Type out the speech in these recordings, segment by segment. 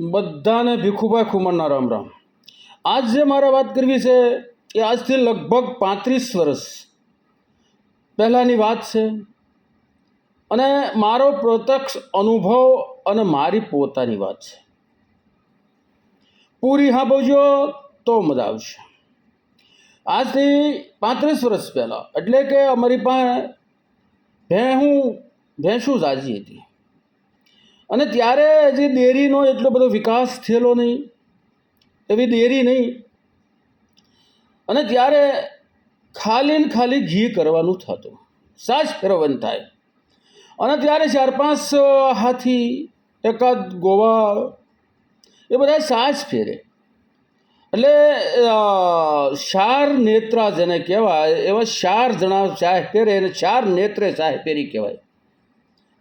બધાને ભીખુભાઈ ખુમારના રામ રામ. આજ જે મારે વાત કરવી છે, એ આજથી લગભગ પાંત્રીસ વર્ષ પહેલાંની વાત છે. અને મારો પ્રત્યક્ષ અનુભવ અને મારી પોતાની વાત છે. પૂરી સાંભળજો તો મજા આવશે. આજથી પાંત્રીસ વર્ષ પહેલાં, એટલે કે અમારી પાસે ભેહું, ભેંસું જાજી હતી. અને ત્યારે જે ડેરીનો એટલો બધો વિકાસ થયેલો નહીં, એવી ડેરી નહીં. અને ત્યારે ખાલી ને ખાલી ઘી કરવાનું થતું. સાજ ફેરવન થાય. અને ત્યારે ચાર પાંચ હાથી, એકાદ ગોવા, એ બધા સાજ ફેરે. એટલે ચાર નેત્રા જેને કહેવાય, એવા ચાર જણા ચાહ ફેરે અને ચાર નેત્રે ચાહ ફેરી કહેવાય.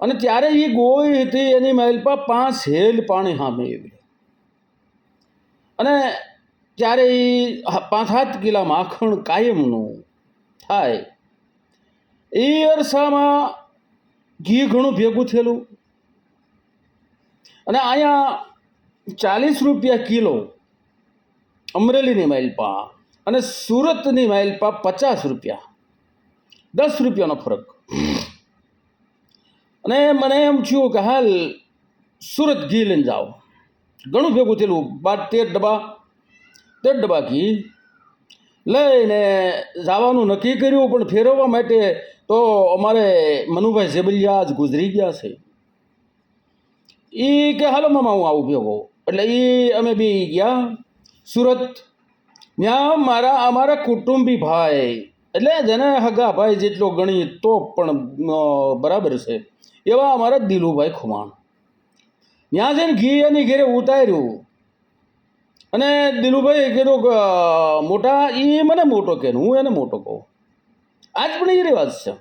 અને ત્યારે એ ગોળી હતી, એની મહેલપા પાંચ હેલ પાણી સામે એવી અને ત્યારે એ પાંચ સાત કિલા માખણ કાયમનું થાય. એ અરસામાં ઘી ઘણું ભેગું થયેલું. અને અહીંયા ચાલીસ રૂપિયા કિલો અમરેલીની માઇલપા અને સુરતની માઇલપા પચાસ રૂપિયા. દસ રૂપિયાનો ફરક. અને મને એમ થયું કે હાલ સુરત ઘી લઈને જાઓ. ઘણું ભેગું થયેલું. બાર તેર ડબ્બા તેર ડબ્બા ઘી લઈને જવાનું નક્કી કર્યું, પણ ફેરવવા માટે તો અમારે મનુભાઈ ઝેબલિયા જ ગુજરી ગયા છે. એ કે, હાલો મામા, હું આવું ભેગો. એટલે એ અમે બી ગયા સુરત. ત્યાં મારા, અમારા કુટુંબી ભાઈ એટલે જેને હગા ભાઈ જેટલો ગણી તો પણ બરાબર છે. એવા અમારા દિલુભાઈ ખુમાણ. ત્યાં જઈને ઘી એની ઘેરે ઉતાર્યું. અને દિલુભાઈ કીધું મોટા એ મને મોટો કે હું એને મોટો કહું. આજ પણ એ રિવાજ છે.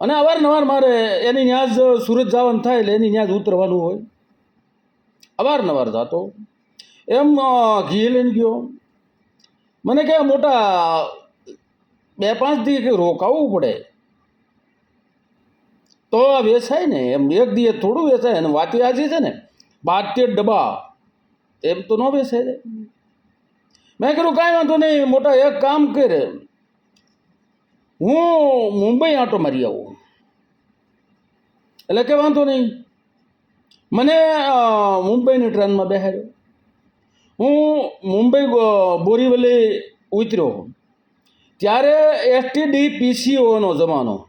અને અવારનવાર મારે એની ત્યાં જ સુરત જવાનું થાય એટલે એની ત્યાં જ ઉતરવાનું હોય. અવારનવાર જાતો. એમ ઘી લઈને ગયો. મને કહે મોટા બે પાંચ દી કે રોકાવું પડે. તો આ વેચાય ને, એમ એક દીએ થોડું વેચાય અને વાતી આજી છે ને બાતેર ડબ્બા. એમ તો ન વેચાય મેં કીધું કાંઈ વાંધો નહીં, મોટા એક કામ કરે. હું મુંબઈ આંટો મારી આવું. એટલે કે વાંધો નહીં. મને મુંબઈની ટ્રેનમાં બેહાડ્યો. હું મુંબઈ બોરીવલી ઉતર્યો. ત્યારે એસટીડી પીસીઓનો જમાનો.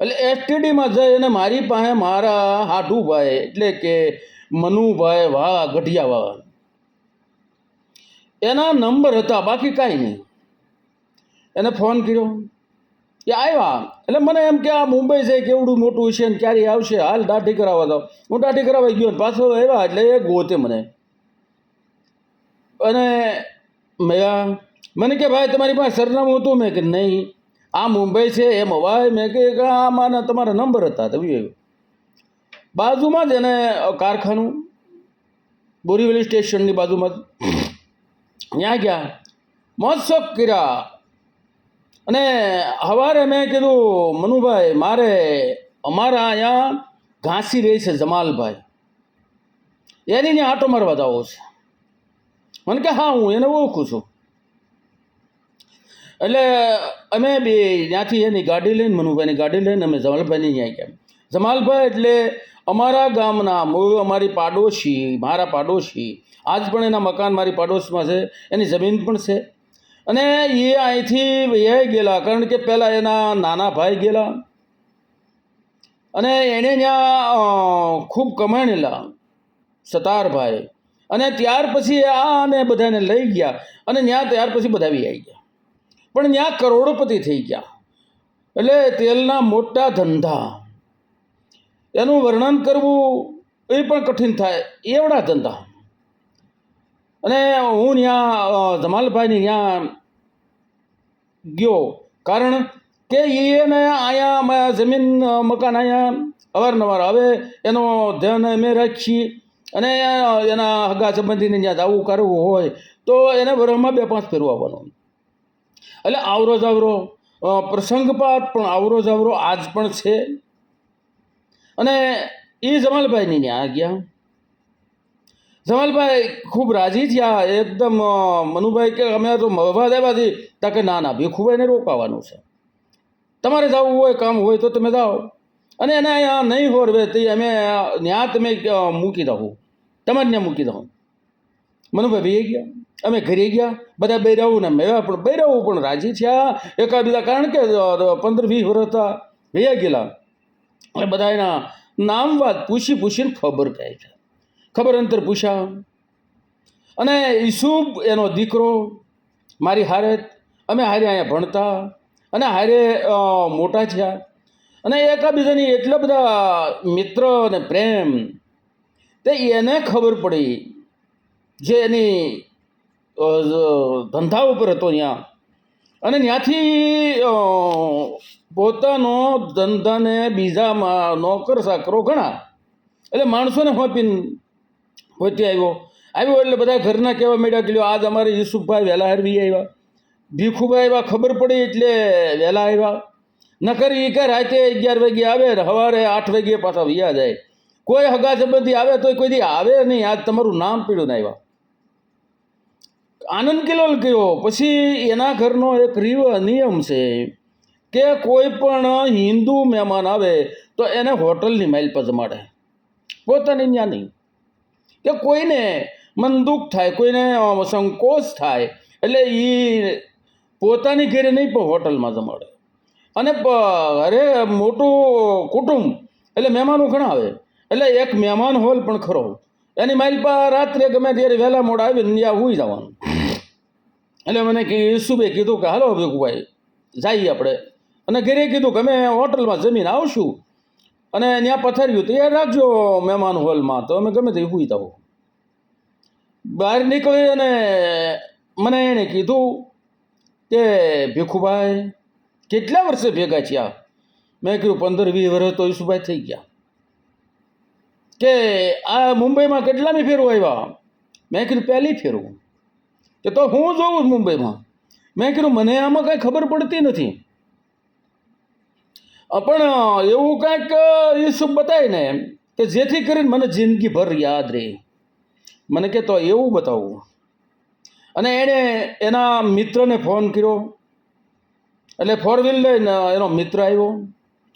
એટલે એસટીડીમાં જઈ અને મારી પાસે મારા હાઠુભાઈ એટલે કે મનુભાઈ વાહ ગઢિયા વાહ એના નંબર હતા, બાકી કાંઈ નહીં. એને ફોન કર્યો. એ આવ્યા. એટલે મને એમ કે આ મુંબઈ છે, કેવડું મોટું છે ને ક્યારે આવશે? હાલ દાઢી કરાવવા દો. હું દાઢી કરાવવા ગયો ને પાછો આવ્યા એટલે એ ગોતે મને. અને મેં મને કે, ભાઈ, તમારી પાસે સરનામું હતું? મેં કે નહીં. આ મુંબઈ છે, એમ અવાય. મેં કે આ આમાંના તમારા નંબર હતા. તમે બાજુમાં જ એને કારખાનું, બોરીવલી સ્ટેશનની બાજુમાં જ. ત્યાં ગયા. મહોત્સવ કર્યા અને સવારે મેં કીધું, મનુભાઈ, મારે અમારા અહીંયા ઘાસી રહી છે, જમાલભાઈ. એની આટો મારવા જવો છે. મને કે, હા, હું એને ઓળખું છું. એટલે અમે બે ત્યાંથી એની ગાડી લઈને, મનુભાઈની ગાડી લઈને અમે જમાલભાઈની ત્યાં ગયા. જમાલભાઈ એટલે અમારા ગામના મૂળ, અમારી પાડોશી, મારા પાડોશી. આજ પણ એના મકાન મારી પાડોશમાં છે, એની જમીન પણ છે. અને એ અહીંથી વૈયાઈ ગયેલા, કારણ કે પહેલાં એના નાના ભાઈ ગયેલા. અને એણે ત્યાં ખૂબ કમાણેલા સતારભાઈ. અને ત્યાર પછી આ અને બધાને લઈ ગયા. અને ત્યાં ત્યાર પછી બધા આવી ગયા. પણ ત્યાં કરોડપતિ થઈ ગયા. એટલે તેલના મોટા ધંધા. એનું વર્ણન કરવું એ પણ કઠિન થાય. એવડા ધંધા. અને હું ત્યાં ધમાલભાઈની ત્યાં ગયો. કારણ કે એને અહીંયા જમીન મકાન અહીંયા અવારનવાર હવે એનો ધ્યાન અમે રાખીએ. અને એના હગા સંબંધીને ત્યાં જવું કરવું હોય તો એને વરસમાં બે પાંચ ફેરવું એટલે આવરો જાવરો પ્રસંગપાત પણ આવરો જાવરો આજ પણ છે. અને એ જમાલભાઈની ત્યાં ગયા જમાલભાઈ ખૂબ રાજી થયા, એકદમ મનુભાઈ કે અમે તો મળવા દેવા છીએ તા કે ના ના ભીખુભાઈને રોકાવાનું છે. તમારે જવું હોય, કામ હોય તો તમે જાઓ. અને એને નહીં હોરવે, તે અમે ત્યાં તમે મૂકી દઉં તમારે ત્યાં મૂકી દઉં મનુભાઈ ભાઈ ગયા. અમે ઘરે ગયા. બધા બૈરાવું ને મેવા પણ બૈરાવું પણ રાજી થયા. એકાબીજા કારણ કે પંદર વીસ વર્ષ હતા, વૈયા ગયેલા. એટલે બધા એના નામ વાત પૂછી પૂછીને ખબર કહે છે ખબર અંતર પૂછ્યા. અને ઈસુબ એનો દીકરો, મારી હારે અમે હારે અહીંયા ભણતા. અને હારે મોટા થયા. અને એકાબીજાની એટલા બધા મિત્ર અને પ્રેમ, તે એને ખબર પડી. જે એની ધંધા ઉપર હતો ત્યાં અને ત્યાંથી પોતાનો ધંધાને બીજામાં નોકર સાકરો ઘણા એટલે માણસોને હોપીને હોતી આવ્યો. આવ્યો એટલે બધા ઘરના કહેવા માંડ્યા કે આજ અમારે યુસુફભાઈ વહેલા હરવી આવ્યા. ભીખુભાઈ આવ્યા ખબર પડી એટલે વહેલા આવ્યા. નકર એ કે રાતે અગિયાર વાગે આવે, સવારે આઠ વાગે પાછા વૈયા જાય. કોઈ હગા સંબંધી આવે તો કોઈ દી આવે નહીં. આજ તમારું નામ પીડ્યું ને આવ્યા. આનંદ કિલોલ કયો પછી એના ઘરનો એક રીવ નિયમ છે કે કોઈ પણ હિન્દુ મહેમાન આવે તો એને હોટલની માઇલ પર જમાડે. પોતાની ત્યાં કે કોઈને મન દુઃખ થાય, કોઈને સંકોચ થાય, એટલે એ પોતાની ઘેરે નહીં, પણ હોટલમાં જમાડે. અને અરે, મોટું કુટુંબ, એટલે મહેમાનો ઘણા આવે એટલે એક મહેમાન હોલ પણ ખરો. એની માઇલ પર રાત્રે ગમે ત્યારે વહેલા મોડા આવીને ત્યાં હોઈ જવાનું. એટલે મને કે ઈસુબે કીધું કે, હાલો ભીખુભાઈ, જઈએ આપણે. અને ઘરે કીધું કે, અમે હોટલમાં જમીને આવશું અને ત્યાં પથાર્યું તો એ રાખજો મહેમાન હોલમાં. તો અમે ગમે તે હુઈ જાવ બહાર નીકળી અને મને એણે કીધું કે, ભીખુભાઈ, કેટલા વર્ષે ભેગા થયા? મેં કીધું, પંદર વીસ વર્ષ તો ઈસુભાઈ થઈ ગયા. કે, આ મુંબઈમાં કેટલામી ફેરું આવ્યા? મેં કીધું, પહેલી ફેરવું. કે તો હું જોઉં મુંબઈમાં. મેં કીધું, મને આમાં કાંઈ ખબર પડતી નથી. પણ એવું કાંઈક યુસુફ બતાય ને કે જેથી કરીને મને જિંદગીભર યાદ રહે. મને કે તો એવું બતાવું. અને એણે એના મિત્રને ફોન કર્યો. એટલે ફોર વ્હીલ લઈને એનો મિત્ર આવ્યો.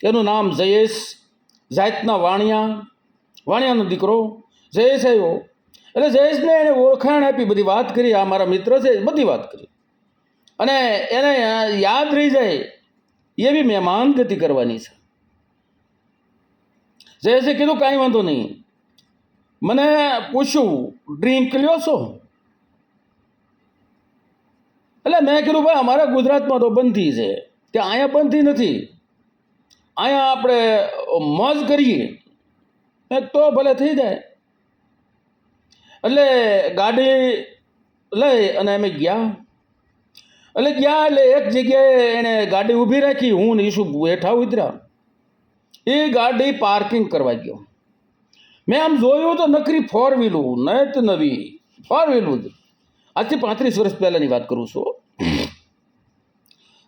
એનું નામ જયેશ, જાતના વાણિયા. વાણિયાનો દીકરો. જયેશ આવ્યો. એટલે જયેશને એણે ઓળખાણ આપી, બધી વાત કરી, આ મારા મિત્ર છે, બધી વાત કરી. અને એને યાદ રહી જાય એવી મહેમાન ગતિ કરવાની છે. જયેશે કીધું, કાંઈ વાંધો નહીં. મને પૂછ્યું ડ્રિંક લ્યો છો? એટલે મેં કીધું, ભાઈ, અમારા ગુજરાતમાં તો બંધી છે. કે અહીંયા બંધી નથી. અહીંયા આપણે મોજ કરીએ. તો ભલે થઈ જાય. એટલે ગાડી લઈ અને અમે ગયા. એટલે ગયા એટલે એક જગ્યાએ એણે ગાડી ઊભી રાખી, હું ને ઈસુ હેઠા ઉતર્યા. એ ગાડી પાર્કિંગ કરવા ગયો. મેં આમ જોયું તો નકરી ફોર વ્હીલું તો નવી ફોર વ્હીલું આજથી પાંત્રીસ વર્ષ પહેલાંની વાત કરું છું.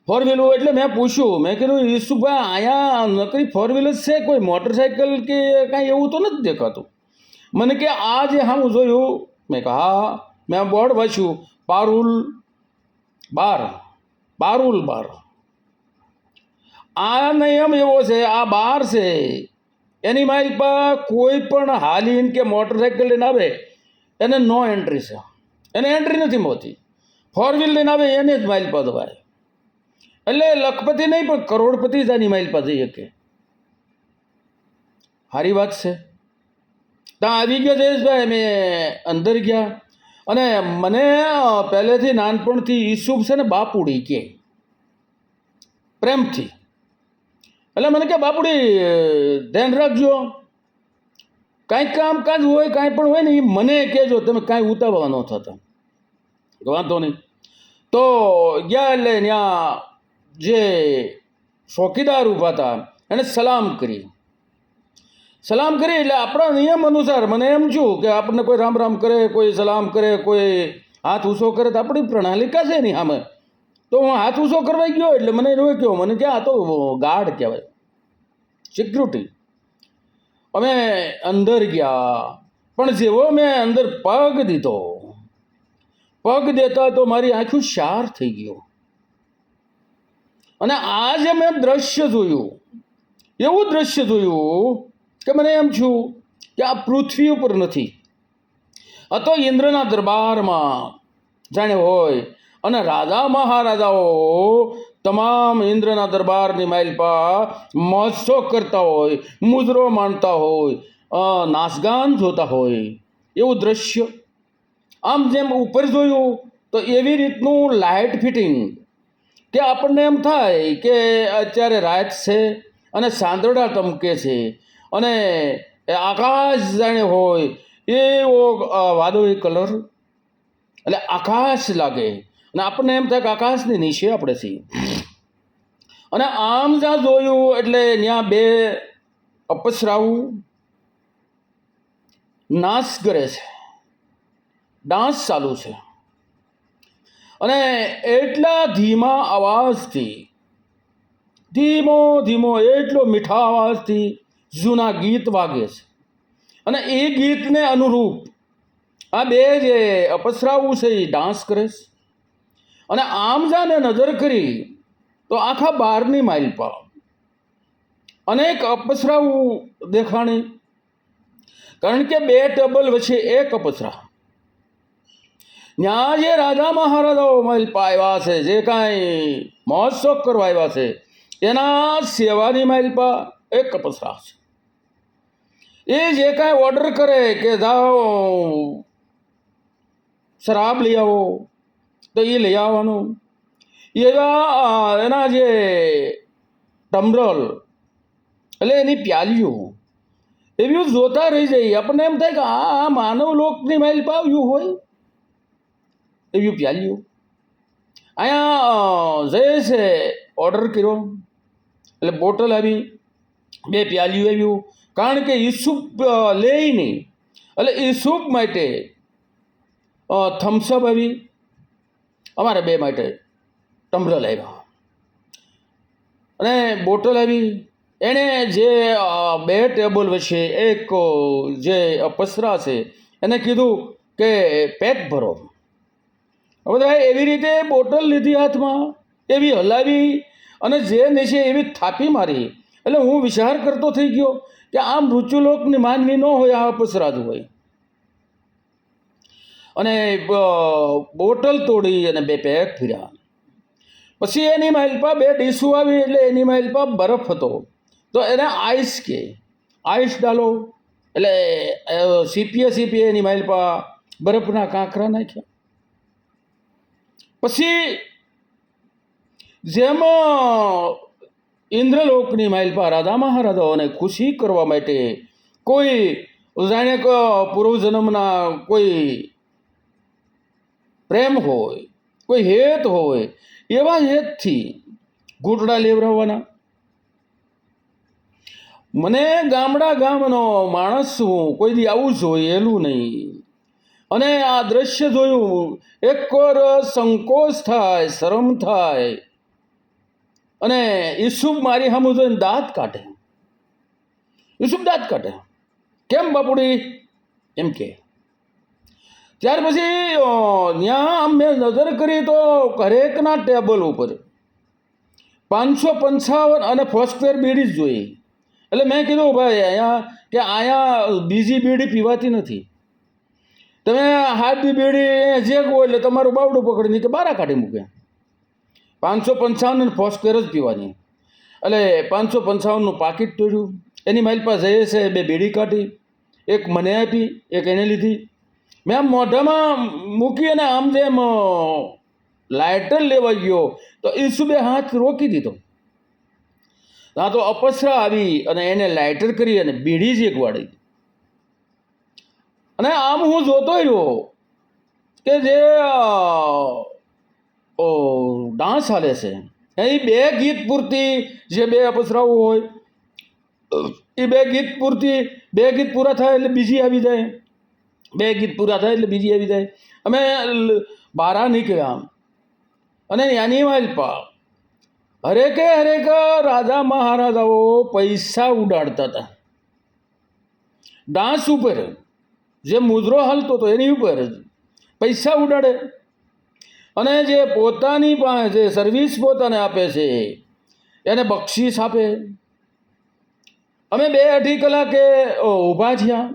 ફોર વ્હીલું એટલે મેં પૂછ્યું, મેં કીધું, ઈસુભાઈ, અહીંયા નકરી ફોર વ્હીલર છે? કોઈ મોટરસાઇકલ કે કાંઈ એવું તો નથી દેખાતું? મને કે આ જે હા હું જોયું. મેં કહા, હા મેં બોર્ડ વાંચ્યું. પારુલ બાર, બારુલ બાર. આ નિયમ એવો છે, આ બાર છે. એની માઇલ પર કોઈ પણ હાલીન કે મોટરસાઇકલ લઈને આવે, એને નો એન્ટ્રી છે. એને એન્ટ્રી નથી મળતી. ફોર વ્હીલ લઈને આવે, એને જ માઇલ પર દવાય એટલે લખપતિ નહીં, પણ કરોડપતિ જ આની માઇલ પર જઈ શકે. સારી વાત છે. ત્યાં આવી ગયા જયેશભાઈ અમે અંદર ગયા. અને મને પહેલેથી નાનપણથી ઈસુફ છે ને બાપુડી કે. પ્રેમથી. એટલે મને કે, બાપુડી, ધ્યાન રાખજો. કાંઈક કામકાજ હોય, કાંઈ પણ હોય ને એ મને કહેજો, તમે કાંઈ ઉતાવળા ન થતા. વાંધો નહીં. તો ગયા એટલે ત્યાં જે ચોકીદાર ઊભા હતા એણે સલામ કરી. સલામ કરી, એટલે આપણા નિયમ અનુસાર મને એમ છું કે આપણને કોઈ રામ રામ કરે, કોઈ સલામ કરે, કોઈ હાથ ઊંચો કરે, તો આપણી પ્રણાલિકા છે નહીં આમે તો હું હાથ ઊંચો કરવા ગયો, એટલે મને રોક્યો મને કે આ તો ગાર્ડ કહેવાય. સિક્યુરિટી અમે અંદર ગયા, પણ જેવો મેં અંદર પગ દીધો, પગ દેતા તો મારી આંખું શાર થઈ ગયો. અને આજે મેં દ્રશ્ય જોયું. એવું દ્રશ્ય જોયું કે મને એમ છું કે આ પૃથ્વી ઉપર નથી. આ ઇન્દ્રના દરબારમાં જાણે હોય. અને રાજા મહારાજાઓ તમામ ઇન્દ્રના દરબારની માઇલપા મહોત્સવ કરતા હોય, મુજરો માણતા હોય નાશગાન જોતા હોય. એવું દ્રશ્ય. આમ જેમ ઉપર જોયું, તો એવી રીતનું લાઇટ ફિટિંગ કે આપણને એમ થાય કે અત્યારે રાત છે અને સાંદરડા ટમકે છે. અને આકાશ જાણે હોય, એવો વાદળી કલર. એટલે આકાશ લાગે. અને આપણને એમ થાય કે આકાશની નીચે આપણે છીએ. અને આમ જ્યાં જોયું એટલે ત્યાં બે અપસરાવું નાશ કરે છે. ડાન્સ ચાલુ છે. અને એટલા ધીમા અવાજથી, ધીમો ધીમો, એટલો મીઠા અવાજથી જૂના ગીત વાગે છે. અને એ ગીતને અનુરૂપ આ બે જે અપસરાવું છે એ ડાન્સ કરે છે. અને આમ જાને નજર કરી તો આખા બારની માઇલ પર અનેક અપસરાવું દેખાણી. કારણ કે બે ટેબલ વચ્ચે એક અપસરા. ત્યાં જે રાજા મહારાજાઓ માઇલ આવ્યા છે, જે કાંઈ મહોત્સવ કરવા આવ્યા છે, એના સેવાની માઇલ પર એક અપસરા છે. એ જે કાંઈ ઓર્ડર કરે કે જાઓ શરાબ લઈ આવો તો એ લઈ આવવાનું. એવા એના જે ટમરલ એટલે એની પ્યાલીઓ. એવી જોતા રહી જઈએ આપણને એમ થાય કે આ માનવ લોકની માઇલ પાવ્યું હોય. એવી પ્યાલીઓ. અહીંયા અ, છે ઓર્ડર કર્યો. એટલે બોટલ આવી બે પ્યાલીઓ આવ્યું. કારણ કે ઈસુપ લે નહીં. એટલે ઈસુપ માટે થમ્સઅપ આવી. અમારે બે માટે ટમ્બરલ આવ્યા અને બોટલ આવી. એણે જે બે ટેબલ વચ્ચે એક જે પસરા છે, એને કીધું કે પેક ભરો. બધા એવી રીતે બોટલ લીધી હાથમાં, એવી હલાવી અને જે નીચે એવી થાપી મારી. એટલે હું વિચાર કરતો થઈ ગયો કે આ મૃત્યુલોકની માનવી ન હોય, આ અપસરા હોય. અને બોટલ તોડી અને બે પેક ફીર્યા. પછી એની માઇલપા બે ડીશું આવી એટલે એની માઇલપા બરફ હતો. તો એને આઈસ કે, આઈસ ડાલો. એટલે સીપીએ સીપીએ એની માઇલપા બરફના કાંકરા નાખ્યા. પછી, જેમ ઇન્દ્રલોકની માઇલપા રાધા મહારાધાઓને ખુશી કરવા માટે કોઈ જાણે કે પૂર્વજન્મના કોઈ પ્રેમ હોય, કોઈ હેત હોય, એવા હેતથી ઘૂંટડા લેવડાવવાના. મને ગામડા ગામનો માણસ હું, કોઈ દી આવું જોયેલું નહીં. અને આ દ્રશ્ય જોયું, એક સંકોચ થાય, શરમ થાય અને ઈસુફ મારી હમ જોઈને દાંત કાઢે ઈસુફ દાંત કાઢે કેમ બાપુડી? એમ કે, ત્યાર પછી ત્યાં મેં નજર કરી તો હરેકના ટેબલ ઉપર પાંચસો પંચાવન અને ફોસ્ફેર બીડી જ જોઈ. એટલે મેં કીધું, ભાઈ, અહીંયા કે અહીંયા બીજી બીડી પીવાતી નથી. તમે હાથની બીડી જે કહો એટલે તમારું બાવડું પકડીને કે બારા કાઢી મૂકે. પાંચસો પંચાવન અને ફોસ્ફેર જ પીવાની. એટલે પાંચસો પંચાવનનું પાકીટ તોડ્યું. એની માઇલ પાસે જઈએ છે, બે બીડી કાઢી, એક મને આપી, એક એને લીધી. મેં આમ મોઢામાં મૂકી અને આમ જેમ લાઇટર લેવા ગયો, તો ઈસુબે હાથ રોકી દીધો. ના તો અપસરા આવી અને એને લાઇટર કરી અને બીડી જ એક વાળી. અને આમ હું જોતો રહ્યો કે જે ઓ, ડાન્સ હાલે છે. અહીં બે ગીત પૂરતી જે બે અપસરાઓ હોય, એ બે ગીત પૂરતી, બે ગીત પૂરા થાય એટલે બીજી આવી જાય. બે ગીત પૂરા થાય એટલે બીજી આવી જાય. અમે બારા નીકળ્યા. અને યાની માલપા હરેકે, હરેક, રાજા મહારાજાઓ પૈસા ઉડાડતા હતા. ડાન્સ ઉપર જે. મુદ્રો હાલતો હતો એની ઉપર પૈસા ઉડાડે. અને જે પોતાની પાસે જે સર્વિસ પોતાને આપે છે, એને બક્ષીસ આપે. અમે બે અઢી કલાકે ઊભા થયા.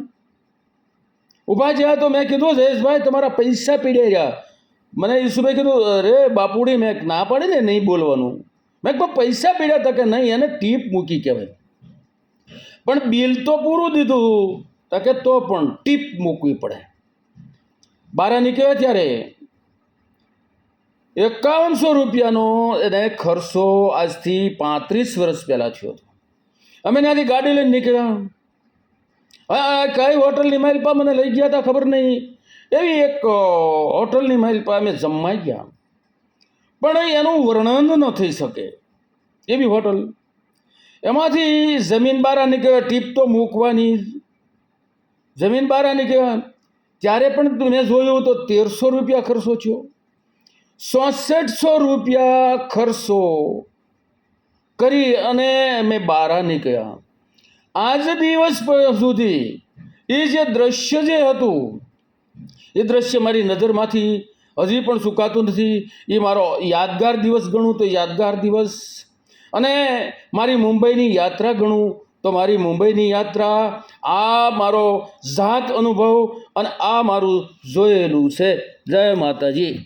ઊભા થયા તો મેં કીધું, જયેશભાઈ, તમારા પૈસા પીડે રહ્યા. મને ઈસુભાઈ કીધું, અરે, બાપુડી, મેં ના પાડે ને નહીં બોલવાનું. મેં કહું પૈસા પીડ્યા હતા કે નહીં? એને ટીપ મૂકી કહેવાય. પણ બિલ તો પૂરું દીધું. તો કે તો પણ ટીપ મૂકવી પડે. બાર નીકળ્યા ત્યારે એકાવનસો રૂપિયાનો એને ખર્ચો આજથી પાંત્રીસ વર્ષ પહેલાં થયો હતો. અમે ત્યાંથી ગાડી લઈને નીકળ્યા. હા કઈ હોટલની માઇલ પા મને લઈ ગયા હતા ખબર નહીં. એવી એક હોટલની માઇલ પા અમે જમવા ગયા. પણ એનું વર્ણન ન થઈ શકે. એવી હોટલ. એમાંથી જમીન બારા નીકળ્યા, ટીપ તો મૂકવાની. જમીન બારા નીકળ્યા. ત્યારે પણ મેં જોયું તો તેરસો રૂપિયા ખર્ચો થયો. ચોસઠસો રૂપિયા ખર્ચો કરી અને અમે બહાર નીકળ્યા આજ દિવસ સુધી એ જે દ્રશ્ય જે હતું, એ દ્રશ્ય મારી નજરમાંથી હજી પણ સુકાતું નથી. એ મારો યાદગાર દિવસ ગણું તો યાદગાર દિવસ. અને મારી મુંબઈની યાત્રા ગણું તો મારી મુંબઈની યાત્રા. આ મારો જાત અનુભવ અને આ મારું જોયેલું છે. જય માતાજી.